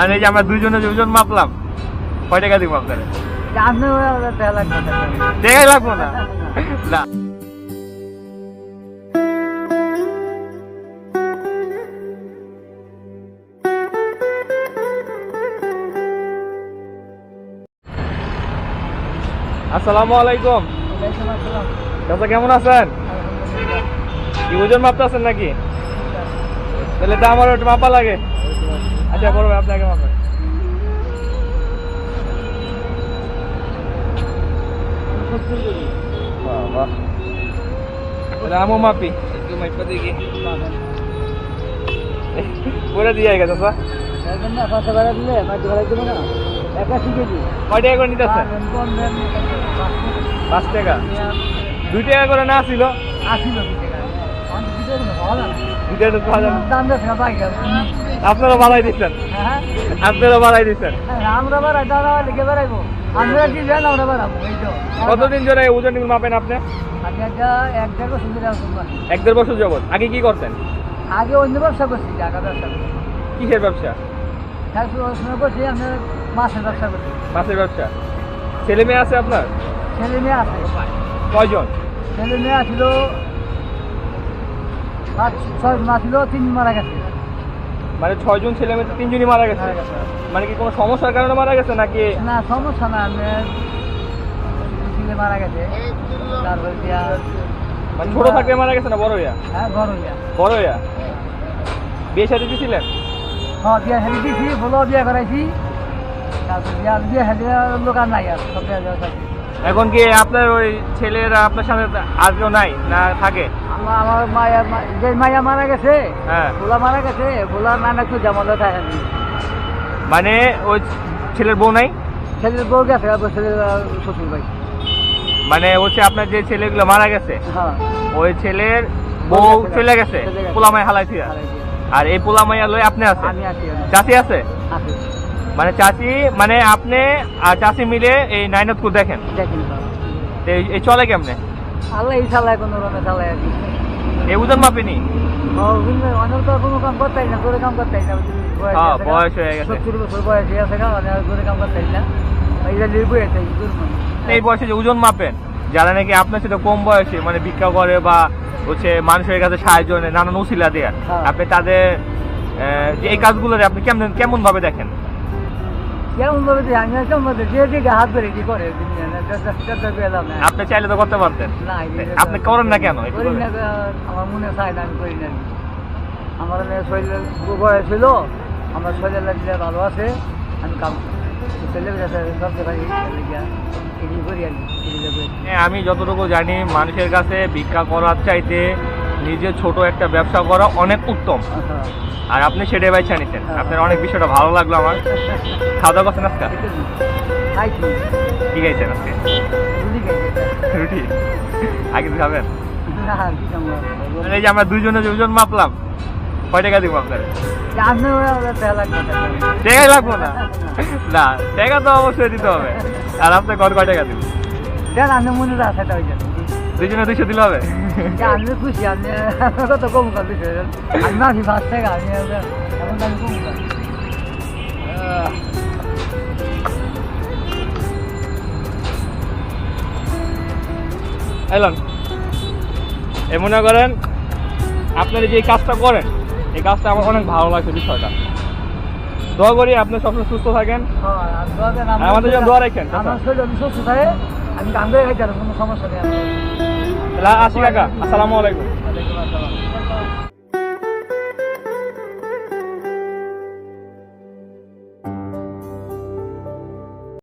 আর এই যে আমরা দুইজনে দুজন মাপলাম কয় টাকা দিব আপনারা? টাকাই লাগবো না? না। আসসালামু আলাইকুম। চাচা কেমন আছেন? কি ওজন মাপতে আছেন নাকি? তাহলে তো আমার একটু মাপা লাগে। আচ্ছা করবে আপনাকে মাপেন আমও মাপি একটু মাইপা দেখি পুরো দিয়ে গেছে স্যার পাঁচশো টাকা দিলে পাঁচশো টাকা দেবো না একা শিখে দিই কয় টাকা করে নিতেছেন পাঁচ টাকা। দুই টাকা করে না। ছিল আসিল তো পাওয়া যাবে না। দাম আপনারা বাড়াই দিচ্ছেন। হ্যাঁ। আপনারা বাড়াই দিচ্ছেন। আমরা বেড়াই দাদা লিখে বেড়াইবো। আমরা কি জান আমরা বেড়াবো কতদিন ধরে ওজন মাপেন আপনি? এক দেড় বছর যাবত আগে কি করতেন? আগে অন্য ব্যবসা করছি টাকা ব্যবসা কিসের ব্যবসা? করছি আমি মাছের ব্যবসা করছি। মাছের ব্যবসা। ছেলে মেয়ে আছে আপনার? ছেলে মেয়ে আছে। কয়জন? ছেলে মেয়ে আছিল ছয় আছিল তিন মারা গেছে। মানে ছয়জন ছেলে মেয়ে তিনজনই মারা গেছে। মানে কি কোনো সমস্যার কারণে মারা গেছে নাকি? না সমস্যা না ছেলে মারা গেছে। তারপর মানে ছোট থাকতে মারা গেছে না বড় হইয়া? হ্যাঁ বড় হইয়া। বড় হইয়া? বিয়ে সাথে দিয়েছিলেন হ্যাঁ বিয়া হেলি দিয়েছি বলো বিয়া করাইছি। তারপর বিয়া বিয়া লোক আর নাই আর সব এখন কি আপনার ওই ছেলেরা আপনার সাথে আর কেউ নাই না থাকে? আমার আমার মায়া যে মায়া মারা গেছে হ্যাঁ। ভোলা মারা গেছে ভোলা নানা একটু জামালে থাকে। মানে ওই ছেলের বউ নাই? ছেলের বউ গেছে ছেলের শ্বশুর ভাই মানে হচ্ছে আপনার যে ছেলেগুলো মারা গেছে হ্যাঁ। ওই ছেলের বউ চলে গেছে। পোলামাই হালাই থিয়া আর এই পোলামাইয়া লই আপনি আছে আমি আছি আমি চাচি আছে? মানে চাচি মানে আপনি আর চাচি মিলে এই নাইনতপুর দেখেন? এই চলে কেমনে? আল্লাহ চালায় কোনো রকমে চালায় আর কি এই ওজন মাপেনি অনেক তো কোনো কাম করতেই না করে কাম করতেই না বয়স হ্যাঁ। বয়স হয়ে গেছে। সত্তর বছর বয়স হয়ে গেছে করে কাম করতেই না এই এতে এই বয়সে যে ওজন মাপেন যারা নাকি আপনার সাথে কম বয়সে মানে ভিক্ষা করে বা হচ্ছে মানুষের কাছে সাহায্য নেয় নানান উসিলা দেয়া হ্যাঁ। আপনি তাদের এই কাজগুলো আপনি কেমন কেমন ভাবে দেখেন আপনি চাইলে তো করতে পারতেন। না, আপনি করেন না কেন? করি না, আমার মনে চায় না আমি করি না। আমার মেয়ে শরীর বয়স ছিল আমার শরীর লাগলে ভালো আছে আমি কাম। হ্যাঁ, আমি যতটুকু জানি মানুষের কাছে ভিক্ষা করার চাইতে নিজে ছোট একটা ব্যবসা করা অনেক উত্তম। আর আপনি সেটাই বাইছা নিতেন। আপনার অনেক বিষয়টা ভালো লাগল আমার। খাওয়া দাওয়া করছেন আজকে? ঠিক আছে। কি? খাইছেন আজকে? রুটি আগে খাবেন? এই যে আমরা দুজনে দুজন মাপলাম। কয় টাকা দিব আপনারা? আপনি টাকা টাকাই লাগবো না? না টাকা তো অবশ্যই দিতে হবে। আর আপনি কত কয় টাকা দিবেন দেন আপনি মনে রাখা দুইশো দিলে হবে। আমি খুশি আপনি কত কম করে আমি মাসি পাঁচ টাকা আমি এখন আমি কম করি এলন এ মনে করেন আপনারা যে এই কাজটা করেন এই কাজটা আমার অনেক ভালো লাগছে বিষয়টা। দোয়া করি আপনি সবসময় সুস্থ থাকেন। হ্যাঁ, আমাদের জন্য দোয়া রাখেন, আমার সুস্থ থাকে আমি গান করে খাইতে কোনো সমস্যা নেই আসি কাকা আসসালামু আলাইকুম।